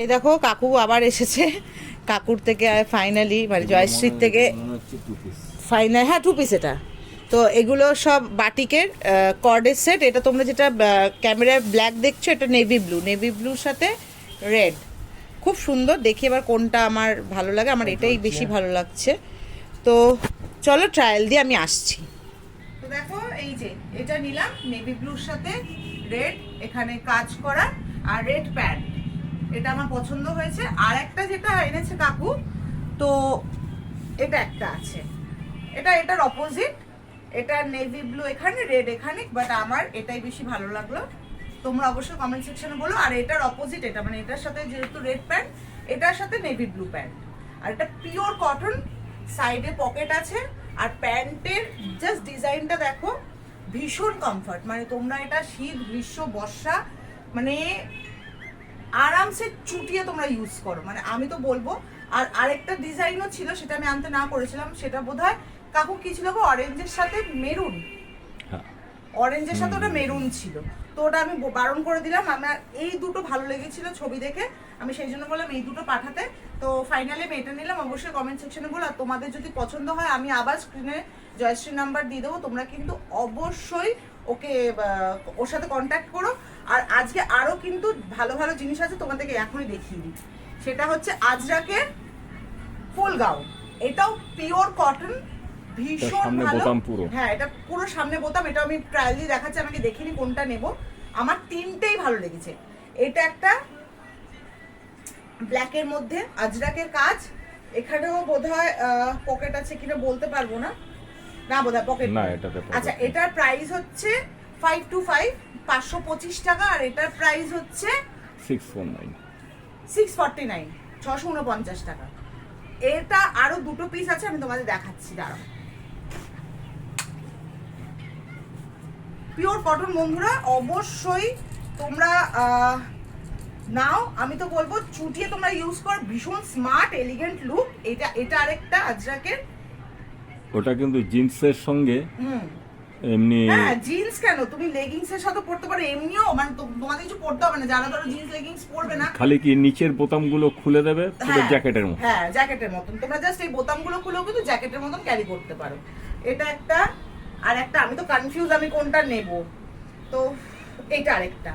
এই দেখো কাকু আবার এসেছে। কাকুর থেকে ফাইনালি মানে জয়শ্রীর থেকে ফাইনাল হ্যাঁ টু পিস এটা। তো এগুলো সব বাটিকের কর্ডের সেট এটা তোমরা যেটা ক্যামেরায় ব্ল্যাক দেখছ এটা নেভি ব্লু নেভি ব্লুর সাথে রেড খুব সুন্দর। দেখি এবার কোনটা আমার ভালো লাগে। আমার এটাই বেশি ভালো লাগছে। তো চলো ট্রায়াল দিয়ে আমি আসছি। তো দেখো এই যে এটা নিলাম নেভি ব্লুর সাথে। রেড এখানে কাজ করা। আর রেড প্যান্ট এটা আমার পছন্দ হয়েছে। আর একটা যেটা এনেছে কাকু, তো এটা একটা আছে। এটা এটার অপোজিট এটা নেভি ব্লু এখানে রেড এখানে বাট আমার এটাই বেশি ভালো লাগল। তোমরা অবশ্যই কমেন্ট সেকশনে বলো, আর এটার অপোজিট এটা মানে এটার সাথে যেহেতু রেড প্যান্ট এটার সাথে নেভি ব্লু প্যান্ট আর এটা পিওর কটন সাইডে পকেট আছে, আর প্যান্টের জাস্ট ডিজাইনটা দেখো, ভীষণ কমফর্ট মানে তোমরা এটা শীত, গ্রীষ্ম, বর্ষা মানে আরামসে চুটিয়ে তোমরা ইউজ করো। মানে আমি তো বলব আর আরেকটা ডিজাইনও ছিল সেটা আমি আনতে না করেছিলাম সেটা বোধ হয় কাকু কি ছিল গো? অরেঞ্জের সাথে মেরুন হ্যাঁ। অরেঞ্জের সাথে ওটা মেরুন ছিল। তো ওটা আমি বারণ করে দিলাম। আমার এই দুটো ভালো লেগেছিল ছবি দেখে। আমি সেই জন্য বললাম এই দুটো পাঠাতে। তো ফাইনালি আমি এটা নিলাম। অবশ্যই কমেন্ট সেকশনে বলো। আর তোমাদের যদি পছন্দ হয় আমি আবার স্ক্রিনে জয়শ্রী নাম্বার দিয়ে দেবো তোমরা কিন্তু অবশ্যই ওকে ওর সাথে কন্ট্যাক্ট করো। আর আজকে আরও কিন্তু ভালো ভালো জিনিস আছে তোমাদেরকে এখনই দেখিয়ে দিই। সেটা হচ্ছে আজরাকের ফুল গাউন এটাও পিওর কটন ভীষণ ভালো। হ্যাঁ এটা পুরো সামনে বোতাম এটা আমি ট্রায়াল দেখাচ্ছি আমাকে দেখিনি কোনটা নেব। আমার তিনটেই ভালো লেগেছে। এটা একটা ব্ল্যাকের মধ্যে আজরাকের কাজ। এখানেও বোধহয় পকেট আছে কিনা বলতে পারব না। না বোধহয় পকেট না, এটাতে আচ্ছা এটার প্রাইস হচ্ছে ফাইভ টু ফাইভ পাঁচশো পঁচিশ টাকা আর এটার প্রাইস হচ্ছে six four nine six forty nine ছশো উনপঞ্চাশ টাকা। এটা আরও দুটো পিস আছে আমি তোমাদের দেখাচ্ছি দাঁড়াও। পিওর কটন বন্ধুরা অবশ্যই তোমরা নাও। আমি তো বলব চুটিয়ে তোমরা ইউজ কর ভীষণ স্মার্ট এলিগেন্ট লুক এটা এটা আরেকটা আজরাকের ওটা কিন্তু জিন্সের সঙ্গে এমনি হ্যাঁ জিন্স কেন? তুমি লেগিংস এর সাথে পড়তে পারো এমনিও মানে তো- তোমাদের কিছু পড়তে হবে না যারা ধরো জিন্স লেগিংস পরবে না। খালি কি নিচের বোতামগুলো খুলে দেবে? পুরো জ্যাকেটের মতো হ্যাঁ জ্যাকেটের মতন। তোমরা জাস্ট এই বোতামগুলো খুলেও কিন্তু জ্যাকেটের মতন ক্যারি করতে পারো। এটা একটা আর একটা আমি তো কনফিউজ আমি কোনটা নেব? তো এটা আরেকটা।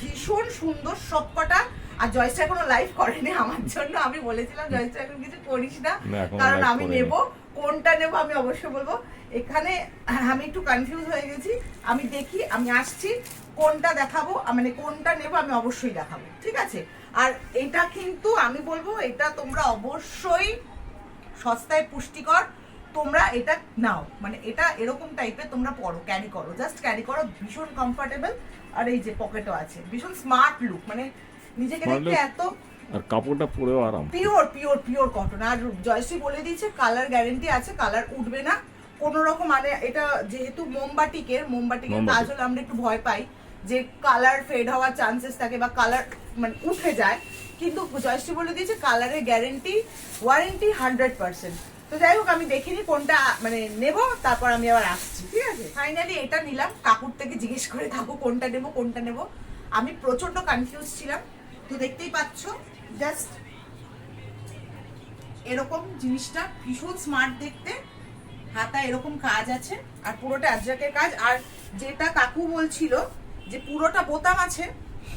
ভীষণ সুন্দর সবকটা আর জয়সা এখনও লাইভ করেনি আমার জন্য। আমি বলেছিলাম জয়সা এখন কিছু করিস না। কারণ আমি। নেব। কোনটা নেব আমি অবশ্যই বলব। এখানে আমি একটু কনফিউজ হয়ে গেছি। আমি দেখি আমি আসছি কোনটা দেখাবো মানে কোনটা নেব আমি অবশ্যই দেখাবো ঠিক আছে? আর এটা কিন্তু আমি বলব এটা তোমরা অবশ্যই সস্তায় পুষ্টিকর তোমরা এটা নাও। মানে এটা এরকম টাইপের তোমরা পরো ক্যারি করো জাস্ট ক্যারি করো ভীষণ কমফোর্টেবল আর এই যে পকেটও আছে ভীষণ স্মার্ট লুক মানে নিজেকে দেখতে এত আর কাপড়টা পরেও আরাম। পিওর পিওর পিওর কটন আর জয়শ্রী বলে দিয়েছে কালার গ্যারেন্টি আছে কালার উঠবে না। কোনো রকম মানে এটা যেহেতু মোমবাটিকের মোমবাটিকের কাজ হলে আমরা একটু ভয় পাই যে কালার ফেড হওয়ার চান্সেস থাকে বা কালার মানে উঠে যায়। কিন্তু জয়শ্রী বলে দিয়েছে কালারের গ্যারেন্টি ওয়ারেন্টি হান্ড্রেড পার্সেন্ট তো যাই হোক আমি দেখিনি কোনটা মানে নেব তারপর আমি আবার আসছি ঠিক আছে? ফাইনালি এটা নিলাম কাকুর থেকে জিজ্ঞেস করে কাকু কোনটা নেব কোনটা নেব। আমি প্রচণ্ড কনফিউজ ছিলাম তো দেখতেই পাচ্ছ জাস্ট এরকম জিনিসটা, ভীষণ স্মার্ট দেখতে। হাতা এরকম কাজ আছে, আর পুরোটা আজরাকের কাজ। আর যেটা কাকু বলছিল যে পুরোটা বোতাম আছে,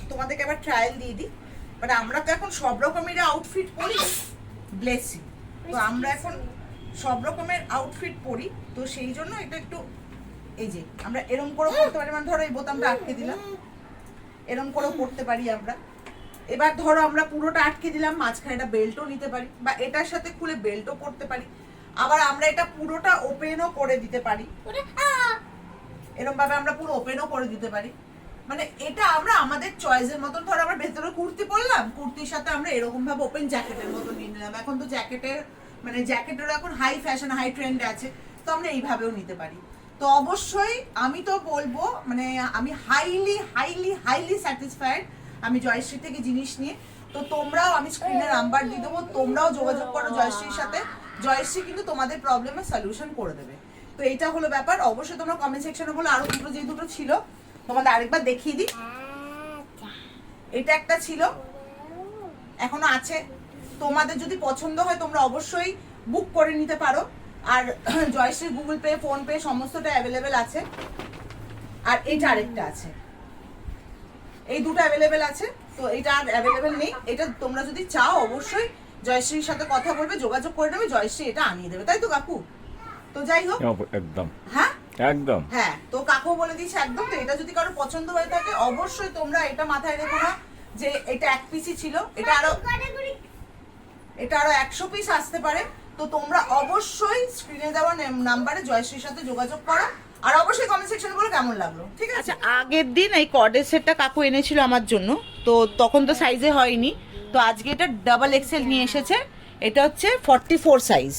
তোমাদেরকে আবার ট্রায়াল দিয়ে দিই। মানে আমরা তো এখন সব রকমের আউটফিট পরি। ব্লেসিং তো আমরা এখন সব রকমের আউটফিট পরি। তো সেই জন্য এটা একটু, এই যে, আমরা এরম করে পড়তে পারি। মানে ধরো এই বোতামটা আটকে দিলাম। এরম করেও পড়তে পারি আমরা। এবার ধরো আমরা পুরোটা আটকে দিলাম, মাঝখানে একটা বেল্টও নিতে পারি বা এটার সাথে খুলে বেল্টও পরতে পারি। আবার আমরা এটা পুরোটা ওপেনও করে দিতে পারি। এরকম ভাবে আমরা পুরো ওপেনও করে দিতে পারি। মানে এটা আমরা আমাদের চয়েসের মতন, ধরো আমরা ভেতরে কুর্তি পরলাম, কুর্তির সাথে আমরা এরকম ভাবে ওপেন জ্যাকেটের মতো নিয়ে নিলাম। এখন তো জ্যাকেটের মানে জ্যাকেটেরও এখন হাই ফ্যাশন হাই ট্রেন্ড আছে, তো আমরা এইভাবেও নিতে পারি। তো অবশ্যই আমি তো বলব মানে আমি হাইলি হাইলি হাইলি স্যাটিসফাইড আমি জয়শ্রী থেকে জিনিস নিয়ে, তো তোমরাও আমি স্ক্রিনে নাম্বার দিয়ে দেবো, তোমরাও যোগাযোগ করো জয়শ্রীর সাথে। জয়শ্রী কিন্তু তোমাদের প্রবলেমের সলিউশন করে দেবে। তো এটা হলো ব্যাপার। অবশ্যই তোমরা কমেন্ট সেকশনে বলো, আরও দুটো, যে দুটো ছিল, তোমাদের আরেকবার দেখিয়ে দিই। এটা একটা ছিল, এখনও আছে। তোমাদের যদি পছন্দ হয়, তোমরা অবশ্যই বুক করে নিতে পারো। আর Joyshree Google Pay PhonePe সমস্তটা অ্যাভেলেবেল আছে। আর এইটা আরেকটা আছে। এই দুটো অ্যাভেলেবেল আছে তো এটা আর অ্যাভেলেবেল নেই। এটা তোমরা যদি চাও অবশ্যই জয়শ্রীর সাথে কথা বলবে যোগাযোগ করে নেবে জয়শ্রী এটা আনিয়ে দেবে। তাই তো কাকু? তো যাই হোক। একদম। হ্যাঁ? একদম। হ্যাঁ তো কাকু বলে দিয়েছে একদম তো এটা যদি কারও পছন্দ হয়ে থাকে অবশ্যই তোমরা এটা মাথায় রেখো না যে এটা এক পিসই ছিল। এটা আরও এটা আরও একশো পিস আসতে পারে। তো তোমরা অবশ্যই স্ক্রিনে দেওয়া নাম্বারে জয়শ্রীর সাথে যোগাযোগ করো। আর অবশ্যই কমেন্ট সেকশনে বলো কেমন লাগল ঠিক আছে? আচ্ছা আগের দিন এই কর্ডের সেটটা কাকু এনেছিল আমার জন্য তো তখন তো সাইজে হয়নি তো আজকে এটা ডাবল এক্সেল নিয়ে এসেছে এটা হচ্ছে ফর্টি ফোর সাইজ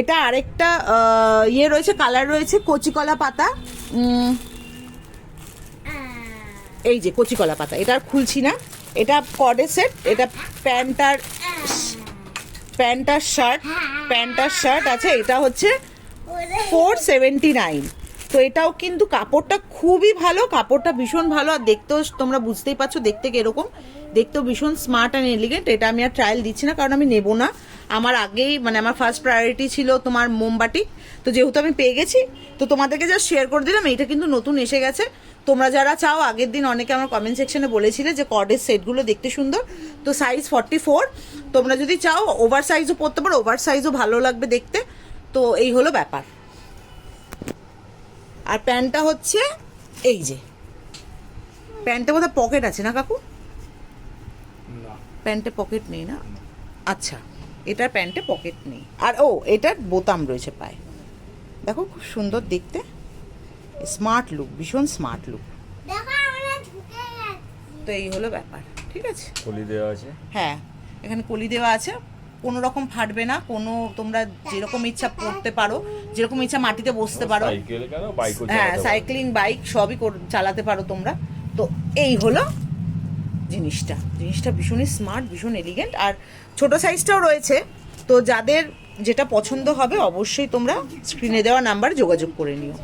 এটা আরেকটা ইয়ে রয়েছে কালার রয়েছে কচিকলা পাতা এই যে কচিকলা পাতা এটা আর খুলছি না। এটা কর্ডের সেট এটা প্যান্ট আর প্যান্ট আর শার্ট প্যান্ট আর শার্ট আছে এটা হচ্ছে ফোর সেভেন্টি নাইন তো এটাও কিন্তু কাপড়টা খুবই ভালো, কাপড়টা ভীষণ ভালো আর দেখতেও তোমরা বুঝতেই পারছ দেখতে কীরকম। দেখতেও ভীষণ স্মার্ট অ্যান্ড এলিগেন্ট এটা আমি আর ট্রায়াল দিচ্ছি না কারণ আমি নেব না। আমার আগেই মানে আমার ফার্স্ট প্রায়োরিটি ছিল তোমার মোমবাটি তো যেহেতু আমি পেয়ে গেছি, তো তোমাদেরকে জাস্ট শেয়ার করে দিলাম, এইটা কিন্তু নতুন এসে গেছে। তোমরা যারা চাও, আগের দিন অনেকে আমার কমেন্ট সেকশনে বলেছিলে যে কর্ডের সেটগুলো দেখতে সুন্দর। তো সাইজ ফর্টি ফোর তোমরা যদি চাও ওভার সাইজও পরতে পারো ওভার সাইজও ভালো লাগবে দেখতে। তো এই হলো ব্যাপার। আর প্যান্টটা হচ্ছে এই যে। প্যান্টে বোধহয় পকেট আছে না কাকু? প্যান্টে পকেট নেই না? আচ্ছা এটার প্যান্টে পকেট নেই। আর ও এটার বোতাম রয়েছে পায়ে। দেখো খুব সুন্দর দেখতে। স্মার্ট লুক ভীষণ স্মার্ট লুক। তো এই হলো ব্যাপার ঠিক আছে? থলি দেওয়া আছে। হ্যাঁ এখানে কলি দেওয়া আছে। কোনো রকম ফাটবে না কোনো তোমরা যেরকম ইচ্ছা পড়তে পারো যেরকম ইচ্ছা মাটিতে বসতে পারো। হ্যাঁ সাইক্লিং বাইক সবই চালাতে পারো তোমরা। তো এই হলো জিনিসটা। জিনিসটা ভীষণই স্মার্ট ভীষণ এলিগেন্ট আর ছোট সাইজটাও রয়েছে। তো যাদের যেটা পছন্দ হবে অবশ্যই তোমরা স্ক্রিনে দেওয়া নাম্বার যোগাযোগ করে নিও।